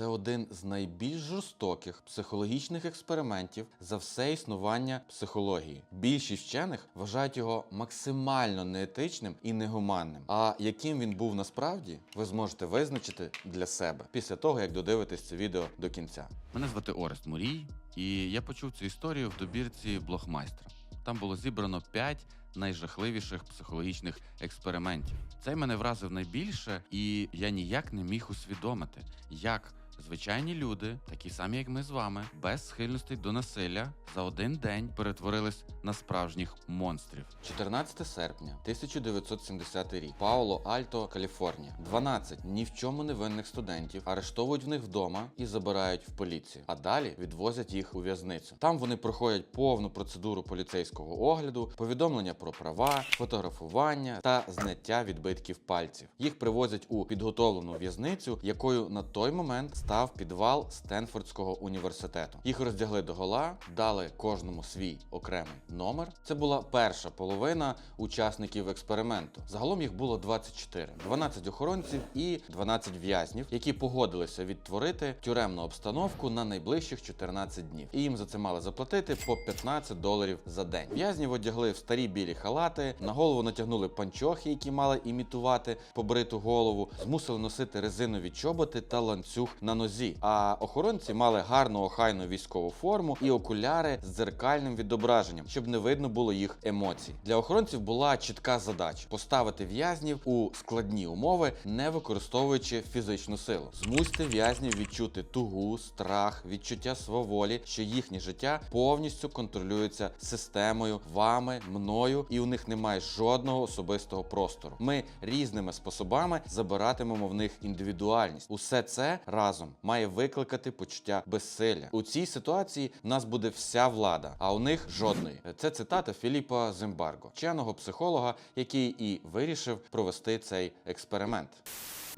це один з найбільш жорстоких психологічних експериментів за все існування психології. Більшість вчених вважають його максимально неетичним і негуманним. А яким він був насправді, ви зможете визначити для себе після того, як додивитесь це відео до кінця. Мене звати Орест Мурій, і я почув цю історію в добірці блогмайстра. Там було зібрано 5 найжахливіших психологічних експериментів. Цей мене вразив найбільше, і я ніяк не міг усвідомити, як звичайні люди, такі самі як ми з вами, без схильностей до насилля, за один день перетворились на справжніх монстрів. 14 серпня 1970 рік. Пауло Альто, Каліфорнія. 12 ні в чому не винних студентів арештовують в них вдома і забирають в поліцію. А далі відвозять їх у в'язницю. Там вони проходять повну процедуру поліцейського огляду, повідомлення про права, фотографування та зняття відбитків пальців. Їх привозять у підготовлену в'язницю, якою на той момент став підвал Стенфордського університету. Їх роздягли до гола, дали кожному свій окремий номер. Це була перша половина учасників експерименту. Загалом їх було 24. 12 охоронців і 12 в'язнів, які погодилися відтворити тюремну обстановку на найближчих 14 днів. І їм за це мали заплатити по 15 доларів за день. В'язнів одягли в старі білі халати, на голову натягнули панчохи, які мали імітувати побриту голову, змусили носити резинові чоботи та ланцюг на нозі. А охоронці мали гарну охайну військову форму і окуляри з дзеркальним відображенням, щоб не видно було їх емоцій. Для охоронців була чітка задача поставити в'язнів у складні умови, не використовуючи фізичну силу. Змусьте в'язнів відчути тугу, страх, відчуття сваволі, що їхнє життя повністю контролюється системою, вами, мною, і у них немає жодного особистого простору. Ми різними способами забиратимемо в них індивідуальність. Усе це разом має викликати почуття безсилля. У цій ситуації в нас буде вся влада, а у них жодної. Це цитата Філіпа Зимбарго, вченого психолога, який і вирішив провести цей експеримент.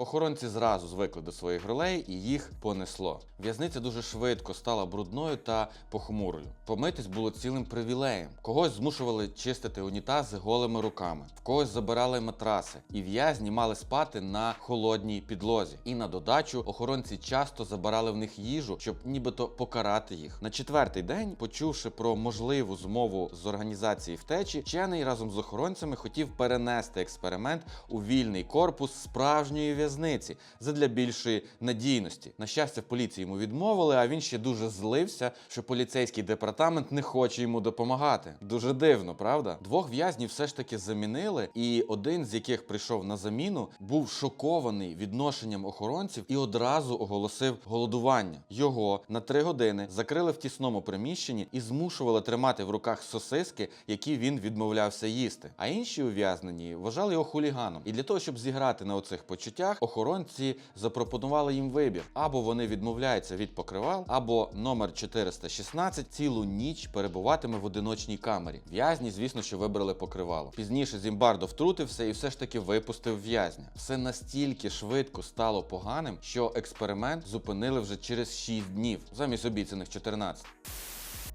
Охоронці зразу звикли до своїх ролей і їх понесло. В'язниця дуже швидко стала брудною та похмурою. Помитись було цілим привілеєм. Когось змушували чистити унітази голими руками, в когось забирали матраси, і в'язні мали спати на холодній підлозі. І на додачу охоронці часто забирали в них їжу, щоб нібито покарати їх. На четвертий день, почувши про можливу змову з організації втечі, вчений разом з охоронцями хотів перенести експеримент у вільний корпус справжньої в'язниці задля більшої надійності. На щастя, в поліції йому відмовили, а він ще дуже злився, що поліцейський департамент не хоче йому допомагати. Дуже дивно, правда? Двох в'язнів все ж таки замінили, і один з яких прийшов на заміну, був шокований відношенням охоронців і одразу оголосив голодування. Його на три години закрили в тісному приміщенні і змушували тримати в руках сосиски, які він відмовлявся їсти. А інші ув'язнені вважали його хуліганом. І для того, щоб зіграти на оцих почуттях, охоронці запропонували їм вибір: або вони відмовляються від покривал, або номер 416 цілу ніч перебуватиме в одиночній камері. В'язні, звісно, що вибрали покривало. Пізніше Зімбардо втрутився і все ж таки випустив в'язня. Все настільки швидко стало поганим, що експеримент зупинили вже через 6 днів, замість обіцяних 14.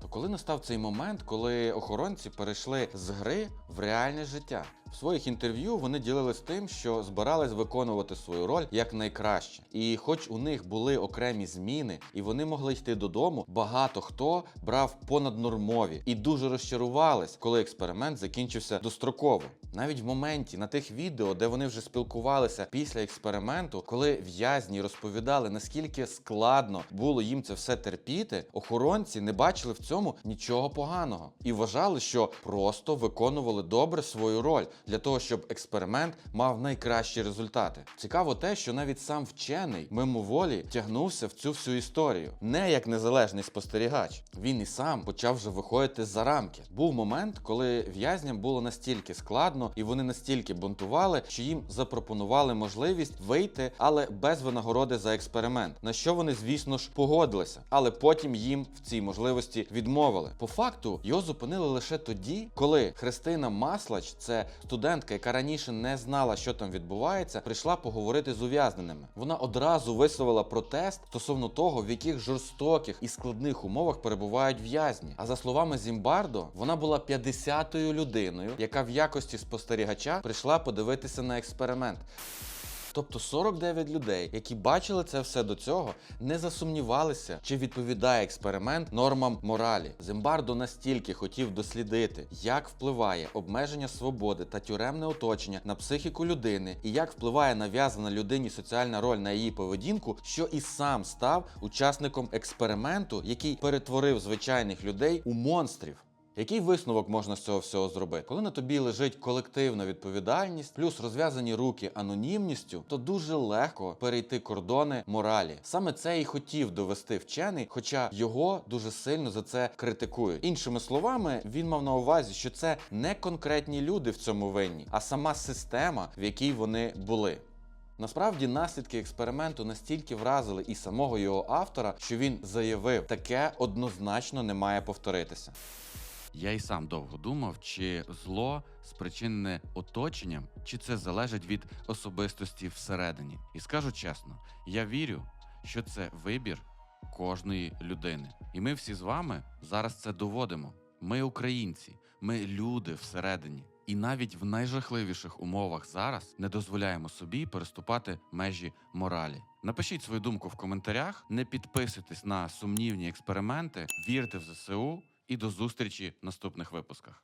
То коли настав цей момент, коли охоронці перейшли з гри в реальне життя? В своїх інтерв'ю вони ділились тим, що збирались виконувати свою роль як найкраще. І хоч у них були окремі зміни, і вони могли йти додому, багато хто брав понаднормові і дуже розчарувались, коли експеримент закінчився достроково. Навіть в моменті на тих відео, де вони вже спілкувалися після експерименту, коли в'язні розповідали, наскільки складно було їм це все терпіти, охоронці не бачили в цьому нічого поганого і вважали, що просто виконували добре свою роль для того, щоб експеримент мав найкращі результати. Цікаво те, що навіть сам вчений мимоволі тягнувся в цю всю історію, не як незалежний спостерігач. Він і сам почав вже виходити за рамки. Був момент, коли в'язням було настільки складно, і вони настільки бунтували, що їм запропонували можливість вийти, але без винагороди за експеримент. На що вони, звісно ж, погодилися, але потім їм в цій можливості відмовили. По факту його зупинили лише тоді, коли Христина Маслач, це студентка, яка раніше не знала, що там відбувається, прийшла поговорити з ув'язненими. Вона одразу висловила протест стосовно того, в яких жорстоких і складних умовах перебувають в'язні. А за словами Зімбардо, вона була 50-ю людиною, яка в якості спостерігача прийшла подивитися на експеримент. Тобто 49 людей, які бачили це все до цього, не засумнівалися, чи відповідає експеримент нормам моралі. Зимбардо настільки хотів дослідити, як впливає обмеження свободи та тюремне оточення на психіку людини, і як впливає нав'язана людині соціальна роль на її поведінку, що і сам став учасником експерименту, який перетворив звичайних людей у монстрів. Який висновок можна з цього всього зробити? Коли на тобі лежить колективна відповідальність, плюс розв'язані руки анонімністю, то дуже легко перейти кордони моралі. Саме це і хотів довести вчений, хоча його дуже сильно за це критикують. Іншими словами, він мав на увазі, що це не конкретні люди в цьому винні, а сама система, в якій вони були. Насправді наслідки експерименту настільки вразили і самого його автора, що він заявив, таке однозначно не має повторитися. Я й сам довго думав, чи зло спричинене оточенням, чи це залежить від особистості всередині. І скажу чесно, я вірю, що це вибір кожної людини. І ми всі з вами зараз це доводимо. Ми українці, ми люди всередині. І навіть в найжахливіших умовах зараз не дозволяємо собі переступати межі моралі. Напишіть свою думку в коментарях, не підписуйтесь на сумнівні експерименти, вірте в ЗСУ і до зустрічі в наступних випусках.